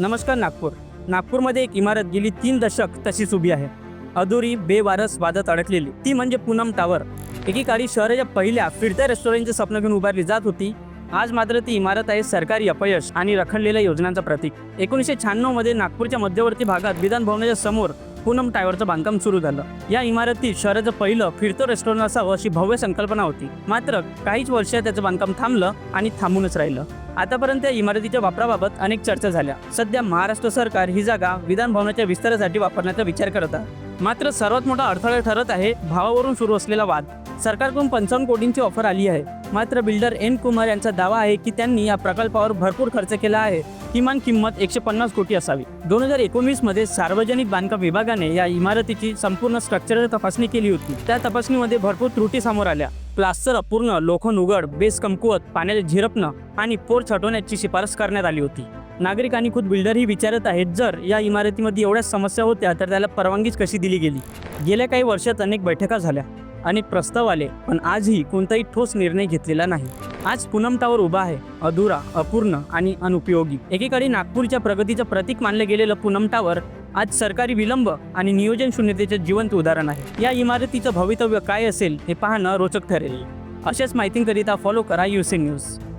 नमस्कार नागपूर. नागपूरमध्ये एक इमारत गेली तीन दशक तशीच उभी आहे. अधुरी बेवारस वादात अडकलेली. ती म्हणजे पूनम टावर. एकेकाळी शहराच्या पहिल्या फिरत्या रेस्टॉरंटचे स्वप्न घेऊन उभारली जात होती. आज मात्र ती इमारत आहे सरकारी अपयश आणि रखडलेल्या योजनांचं प्रतीक. एकोणीसशे शहाण्णवमध्ये नागपूरच्या मध्यवर्ती भागात विधान भवनाच्या समोर पूनम टायरचं बांधकाम सुरू झालं. या इमारतीत शहराचं पहिलं फिरतं रेस्टॉरंट असावं अशी भव्य संकल्पना होती. मात्र काहीच वर्ष त्याचं बांधकाम थांबलं आणि थांबूनच राहिलं. आतापर्यंत या इमारतीच्या वापराबाबत अनेक चर्चा झाल्या. सध्या महाराष्ट्र सरकार ही जागा विधान भवनाच्या विस्तारासाठी वापरण्याचा विचार करत आहे. मात्र सर्वात मोठा अडथळा ठरत आहे भावावरून सुरू असलेला वाद. सरकारकडून पंचावन्न कोटींची ऑफर आली आहे. मात्र बिल्डर एन कुमार यांचा दावा आहे की त्यांनी या प्रकल्पावर भरपूर खर्च केला आहे. किमान किंमत एकशे पन्नास कोटी असावी. दोन हजार एकोणीसमध्ये सार्वजनिक बांधकाम विभागाने या इमारतीची संपूर्ण स्ट्रक्चरल तपासणी केली होती. त्या तपासणीमध्ये भरपूर त्रुटी समोर आल्या. प्लास्टर अपूर्ण लोखंड उघड बेस कमकुवत पाण्याचे झिरपणं आणि पोर छटवण्याची शिफारस करण्यात आली होती. नागरिक आणि खुद बिल्डरही विचारत आहेत जर या इमारतीमध्ये एवढ्या समस्या होत्या तर त्याला परवानगीच कशी दिली गेली? गेल्या काही वर्षात अनेक बैठका झाल्या अनेक प्रस्ताव आले पण आजही कोणताही ठोस निर्णय घेतलेला नाही. आज पूनम टावर उभा आहे अधुरा अपूर्ण आणि अनुपयोगी. एकेकाळी नागपूरच्या प्रगतीचं प्रतीक मानलं गेलेलं पूनम टावर आज सरकारी विलंब आणि नियोजन शून्यतेचे जिवंत उदाहरण आहे. या इमारतीचं भवितव्य काय असेल हे पाहणं रोचक ठरेल. अशाच माहितींकरिता फॉलो करा युसे न्यूज